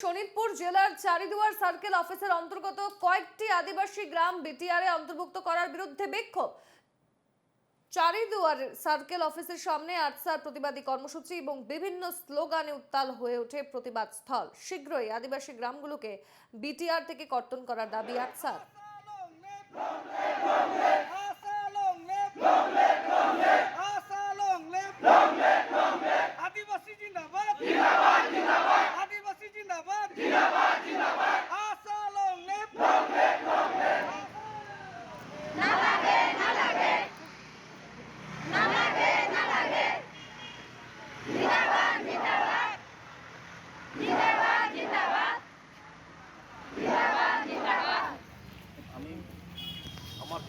শোনিতপুর জেলার চারিদুয়ার সার্কেল অফিসের অন্তর্গত কয়েকটি আদিবাসী গ্রাম বিটিআরে অন্তর্ভুক্ত করার বিরুদ্ধে বিক্ষোভ। চারিদুয়ার সার্কেল অফিসের সামনে আটসার প্রতিবাদী কর্মসূচি এবং বিভিন্ন স্লোগানে উত্তাল হয়ে ওঠে প্রতিবাদ স্থল। শীঘ্রই আদিবাসী গ্রামগুলোকে বিটিআর থেকে কর্তন করার দাবি আটসার আমার